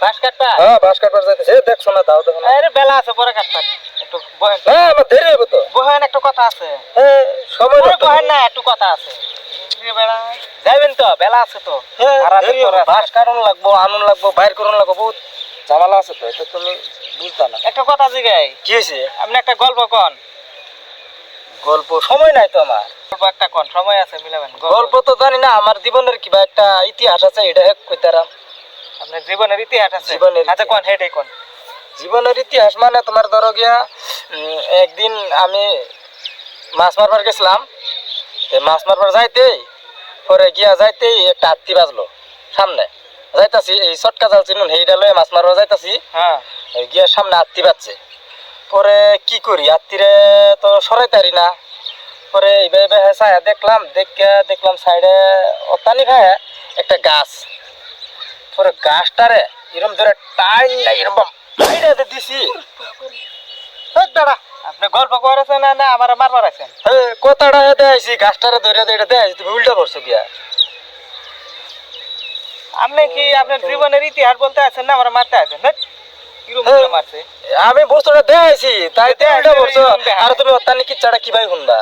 কাটবা? হ্যাঁ বাস কাটবার যাইতেছে। দেখছ না দাও দেখো আরে বেলা আছে পরে কাটবা। একটু বহেন হ্যাঁ আমার দেরি হবে তো। বহেন একটু কথা আছে। হ্যাঁ সময় আরে বহেন না একটু কথা আছে। যাইবেন তো বেলা আছে তো। হ্যাঁ আর আছে দেরি তো হবে। রাস্তা। বাস কারণ লাগবো আনন্দ লাগবো বাইর করুন লাগবো বহুত ঝামেলা আছে তো এটা তুমি বুঝতা না। একটা কথা জিগাই। কি হয়েছে? আপনি একটা গল্প কন। গল্প সময় নাই তো আমার। গল্প একটা কন সময় আছে মিলাবেন। গল্প। তো জানি না আমার জীবনের কিবা একটা ইতিহাস আছে এটা কইতারাম। আপনার জীবনের ইতিহাস আছে। জীবনের আচ্ছা কোন হেডে কোন? জীবনের ইতিহাস মানে তোমার ধরো গিয়া একদিন আমি মাছ মারবার গেছিলাম। মাছ মারবার যাইতেই পরে গিয়া যাইতেই একটা হাত্তি বাজলো সামনে। যাইতাছি এই চটকা জাল চিনুন সেইটা লয়ে মাছ মারবার যাইতাছি। হ্যাঁ। গিয়া সামনে হাত্তি বাজছে। পরে কি করি হাত্তিরে তো সরাইতারি না। পরে এইভাবে ছায়া দেখলাম দেখে দেখলাম সাইডে অত্যানি খায় একটা গাছ। পরে গাছটারে এরম ধরে টাইন না এরকম টাইনে দিছি হেৎ আপনি গল্প করেছেন না না আমার মারবার আছেন কথাটা গাছটারে ধরে এটা দেখাইছি তুমি উল্টা করছ গিয়া আপনি কি আপনার জীবনের ইতিহাস বলতে আছেন না আমার মারতে আছেন। আমি বস্তুটা দেখাইছি তাই উল্টা করছ আর তুমি অত্যানি কিচ্ছাটা কীভাবে শুনবা